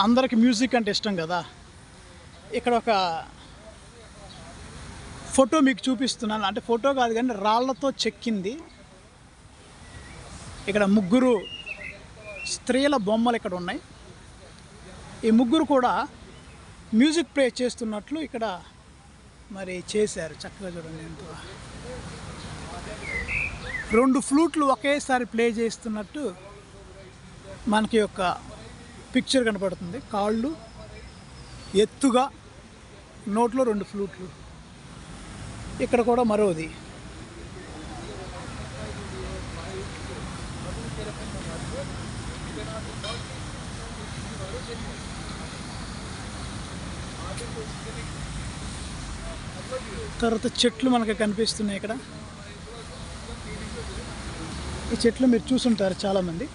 అందరికి మ్యూజిక్ అంటే ఇష్టం కదా. ఇక్కడ ఒక ఫోటో మీకు చూపిస్తున్నాను. అంటే ఫోటో కాదు కానీ రాళ్ళతో చెక్కింది. ఇక్కడ ముగ్గురు స్త్రీల బొమ్మలు ఇక్కడ ఉన్నాయి. ఈ ముగ్గురు కూడా మ్యూజిక్ ప్లే చేస్తున్నట్లు ఇక్కడ మరి చేశారు. చక్కగా చూడండి ఎంతో రెండు ఫ్లూట్లు ఒకేసారి ప్లే చేస్తున్నట్టు మనకి యొక్క పిక్చర్ కనపడుతుంది. కాళ్ళు ఎత్తుగా నోట్లో రెండు ఫ్లూట్లు. ఇక్కడ కూడా మరోది. తర్వాత చెట్లు మనకి కనిపిస్తున్నాయి ఇక్కడ. ఈ చెట్లు మీరు చూసుంటారు చాలామంది.